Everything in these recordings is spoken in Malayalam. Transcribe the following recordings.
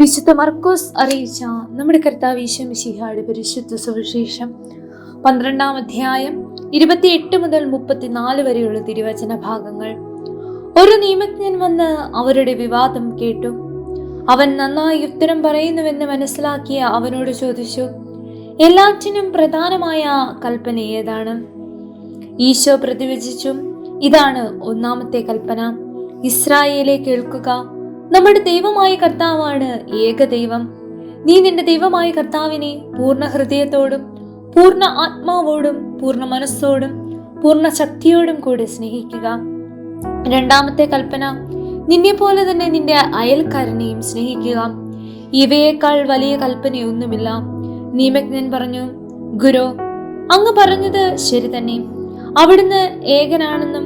വിശുദ്ധ മർക്കോസ് അറിയിച്ച നമ്മുടെ കർത്താവ് ഈശോമിശിഹായുടെ പരിശുദ്ധ സുവിശേഷം പന്ത്രണ്ടാം അധ്യായം ഇരുപത്തിയെട്ട് മുതൽ മുപ്പത്തിനാല് വരെയുള്ള തിരുവചന ഭാഗങ്ങൾ. ഒരു നിയമജ്ഞൻ വന്ന് അവരുടെ വിവാദം കേട്ടു. അവൻ നന്നായി ഉത്തരം പറയുന്നുവെന്ന് മനസ്സിലാക്കിയ അവനോട് ചോദിച്ചു എല്ലാറ്റിനും പ്രധാനമായ കൽപ്പന ഏതാണ്? ഈശോ പ്രതിവചിച്ചു ഇതാണ് ഒന്നാമത്തെ കൽപ്പന. ഇസ്രായേലെ കേൾക്കുക നമ്മുടെ ദൈവമായ കർത്താവാണ് ഏക ദൈവം. നീ നിന്റെ ദൈവമായ കർത്താവിനെ പൂർണ ഹൃദയത്തോടും പൂർണ ആത്മാവോടും പൂർണ മനസ്സോടും പൂർണ ശക്തിയോടും കൂടെ സ്നേഹിക്കുക. രണ്ടാമത്തെ കൽപ്പന നിന്നെ പോലെ തന്നെ നിന്റെ അയൽക്കാരനെയും സ്നേഹിക്കുക. ഇവയേക്കാൾ വലിയ കൽപ്പനയൊന്നുമില്ല. നിയമജ്ഞൻ പറഞ്ഞു ഗുരു അങ്ങ് പറഞ്ഞത് ശരി തന്നെ. അവിടുന്ന് ഏകനാണെന്നും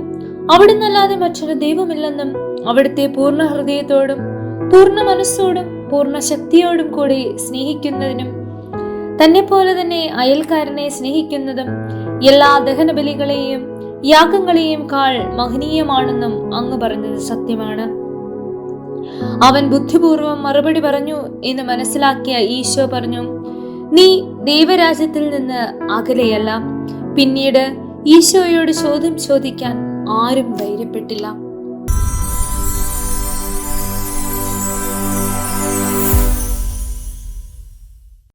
അവിടുന്നല്ലാതെ മറ്റൊരു ദൈവമില്ലെന്നും അവിടുത്തെ പൂർണ ഹൃദയത്തോടും പൂർണ മനസ്സോടും പൂർണ ശക്തിയോടും കൂടി സ്നേഹിക്കുന്നതിനും തന്നെ പോലെ തന്നെ അയൽക്കാരനെ സ്നേഹിക്കുന്നതും എല്ലാ ദഹനബലികളെയും യാഗങ്ങളെയും കാൾ മഹനീയമാണെന്നും അങ്ങ് പറഞ്ഞത് സത്യമാണ്. അവൻ ബുദ്ധിപൂർവം മറുപടി പറഞ്ഞു എന്ന് മനസ്സിലാക്കിയ ഈശോ പറഞ്ഞു നീ ദൈവരാജ്യത്തിൽ നിന്ന് അകലെയല്ല. പിന്നീട് ഈശോയോട് ചോദ്യം ചോദിക്കാൻ ആരും ധൈര്യപ്പെട്ടില്ല.